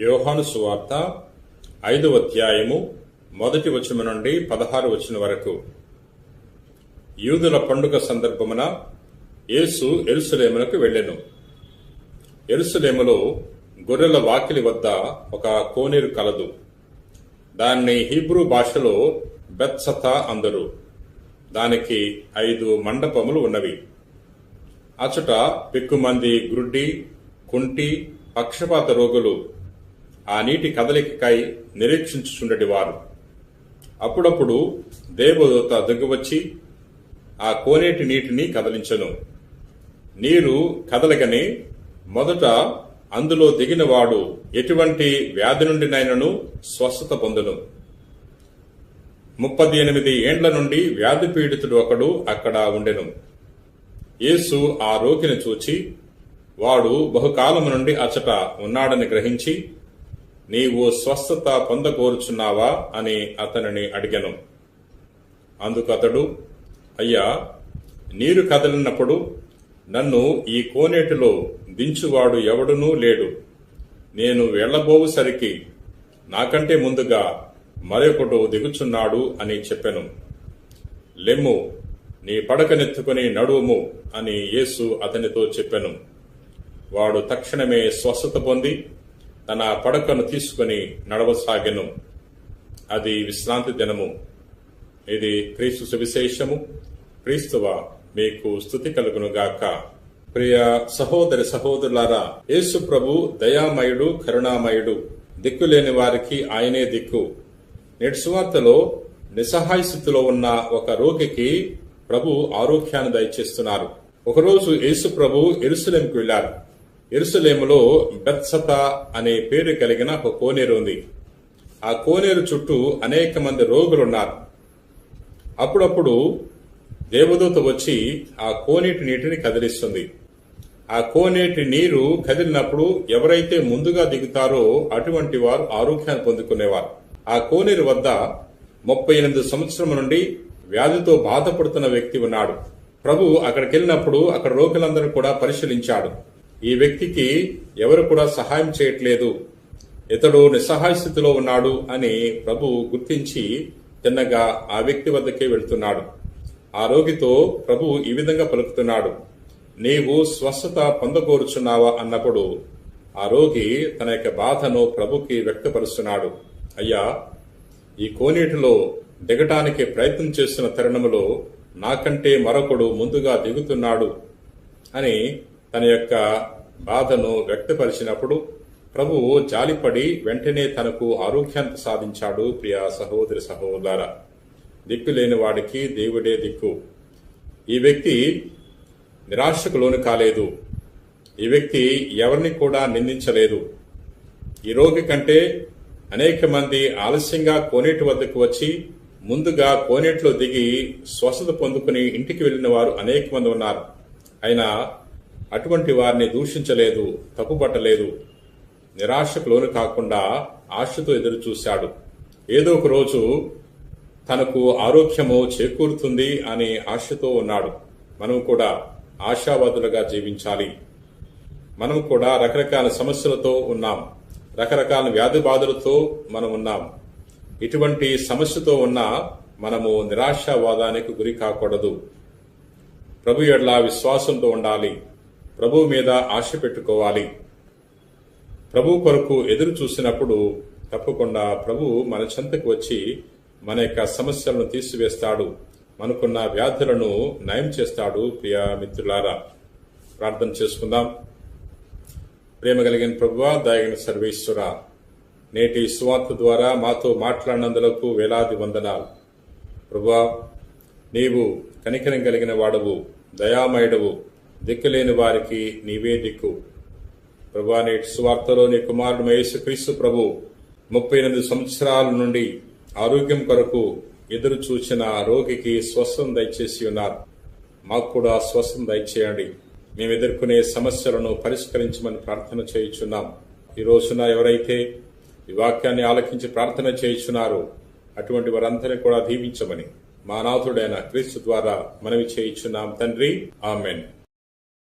యోహాను సువార్త ఐదవ అధ్యాయము మొదటి వచనం నుండి పదహారు వచనం వరకు. యూదుల పండుగ సందర్భమున యేసు ఎరుసలేములకు వెళ్ళెను. ఎరుసలేములో గొర్రెల వాకిలి వద్ద ఒక కోనేరు కలదు. దాన్ని హీబ్రూ భాషలో బెత్సత అందరు. దానికి ఐదు మండపములు ఉన్నవి. అచట పెక్కుమంది గ్రుడ్డి కుంటి పక్షపాత రోగులు ఆ నీటి కదలికకై నిరీక్షించుచుండటి వారు అప్పుడప్పుడు దేవదూత దిగువచ్చి ఆ కోనేటి నీటిని కదలించను. నీరు కదలగని మొదట అందులో దిగినవాడు ఎటువంటి వ్యాధి నుండినైనను స్వస్థత పొందును. ముప్పది ఎనిమిది ఏండ్ల నుండి వ్యాధి పీడితుడు ఒకడు అక్కడ ఉండెను. యేసు ఆ రోగిని చూచి వాడు బహుకాలము నుండి అచట ఉన్నాడని గ్రహించి నీవు స్వస్థత పొందకోరుచున్నావా అని అతనిని అడిగను. అందుకు అతడు అయ్యా నీరు కదలినప్పుడు నన్ను ఈ కోనేటిలో దించువాడు ఎవడునూ లేడు. నేను వెళ్ళబోవుసరికి నాకంటే ముందుగా మరొకడు దిగుచున్నాడు అని చెప్పెను. లెమ్ము నీ పడకనెత్తుకుని నడువుము అని యేసు అతనితో చెప్పెను. వాడు తక్షణమే స్వస్థత పొంది తన పడకను తీసుకుని నడవసాగెను. అది విశ్రాంతి దినము. ఇది క్రీస్తు సువిశేషము. క్రీస్తువ మీకు స్థుతి కలుగును గాక. ప్రియ సహోదరి సహోదరులారా యేసు ప్రభు దయామయుడు కరుణామయుడు. దిక్కులేని వారికి ఆయనే దిక్కు. నేటి సువార్తలో నిస్సహాయ స్థితిలో ఉన్న ఒక రోగికి ప్రభు ఆరోగ్యాన్ని దయచేస్తున్నారు. ఒకరోజు యేసు ప్రభు ఎరుసలేంకి వెళ్ళారు ఎరుసలేములో బెత్సత అనే పేరు కలిగిన ఒక కోనేరు ఉంది. ఆ కోనేరు చుట్టూ అనేక మంది రోగులున్నారు. అప్పుడప్పుడు దేవదూత వచ్చి ఆ కోనేటి నీటిని కదిలిస్తుంది. ఆ కోనేటి నీరు కదిలినప్పుడు ఎవరైతే ముందుగా దిగుతారో అటువంటి వారు ఆరోగ్యాన్ని పొందుకునేవారు. ఆ కోనేరు వద్ద ముప్పై ఎనిమిది సంవత్సరం నుండి వ్యాధితో బాధపడుతున్న వ్యక్తి ఉన్నాడు. ప్రభు అక్కడికి వెళ్ళినప్పుడు అక్కడ రోగులందరూ కూడా పరిశీలించాడు. ఈ వ్యక్తికి ఎవరు కూడా సహాయం చేయట్లేదు. ఇతడు నిస్సహాయ స్థితిలో ఉన్నాడు అని ప్రభు గుర్తించి తిన్నగా ఆ వ్యక్తి వద్దకే వెళ్తున్నాడు. ఆ రోగితో ప్రభు ఈ విధంగా పలుకుతున్నాడు. నీవు స్వస్థత పొందకూరుచున్నావా అన్నప్పుడు ఆ రోగి తన యొక్క బాధను ప్రభుకి వ్యక్తపరుస్తున్నాడు. అయ్యా ఈ కోనేటిలో దిగటానికి ప్రయత్నం చేస్తున్న తరుణంలో నాకంటే మరొకడు ముందుగా దిగుతున్నాడు అని తన యొక్క బాధను వ్యక్తపరిచినప్పుడు ప్రభువు జాలిపడి వెంటనే తనకు ఆరోగ్యాన్ని సాధించాడు ప్రియ సహోదరి సహోదర. దిక్కు లేని వాడికి దేవుడే దిక్కు. ఈ వ్యక్తి నిరాశకు లోను కాలేదు. ఈ వ్యక్తి ఎవరిని కూడా నిందించలేదు. ఈ రోగి కంటే అనేక మంది ఆలస్యంగా కోనేటి వద్దకు వచ్చి ముందుగా కోనేటిలో దిగి స్వస్థత పొందుకుని ఇంటికి వెళ్ళిన వారు అనేక మంది ఉన్నారు. అయినా అటువంటి వారిని దూషించలేదు తప్పుపట్టలేదు. నిరాశకు లోను కాకుండా ఆశతో ఎదురు చూశాడు ఏదో ఒక రోజు తనకు ఆరోగ్యము చేకూరుతుంది అని ఆశతో ఉన్నాడు. మనం కూడా ఆశావాదులుగా జీవించాలి. మనం కూడా రకరకాల సమస్యలతో ఉన్నాం. రకరకాల వ్యాధి బాధలతో మనం ఉన్నాం. ఇటువంటి సమస్యతో ఉన్న మనము నిరాశావాదానికి గురి కాకూడదు. ప్రభు ఎడ్ల విశ్వాసంతో ఉండాలి. ప్రభు మీద ఆశ పెట్టుకోవాలి. ప్రభు కొరకు ఎదురు చూసినప్పుడు తప్పకుండా ప్రభు మన చెంతకు వచ్చి మన యొక్క సమస్యలను తీసివేస్తాడు. మనకున్న వ్యాధులను నయం చేస్తాడు ప్రియ మిత్రులారా. ప్రార్థన చేసుకుందాం. ప్రేమ కలిగిన ప్రభువా దయగిన సర్వేశ్వర నేటి సువార్త ద్వారా మాతో మాట్లాడినందులకు వేలాది వందనాలు. ప్రభువా నీవు కనికరం కలిగిన వాడవు దయామయుడవు. దిక్కులేని వారికి నీవే దిక్కు. ప్రభా నేటి సువార్తలో నీ కుమారుడు యేసుక్రీస్తు ప్రభు ముప్పై ఎనిమిది సంవత్సరాల నుండి ఆరోగ్యం కొరకు ఎదురు చూచిన రోగికి స్వస్థం దయచేసి ఉన్నారు. మాకు కూడా స్వస్థం దయచేయండి. మేము ఎదుర్కొనే సమస్యలను పరిష్కరించమని ప్రార్థన చేయుచున్నాం. ఈ రోజున ఎవరైతే ఈ వాక్యాన్ని ఆలకించి ప్రార్థన చేయుచున్నారో అటువంటి వారందరినీ కూడా దీవించమని మా నాథుడైన క్రీస్తు ద్వారా మనవి చేయుచున్నాం. తండ్రి ఆమెన్.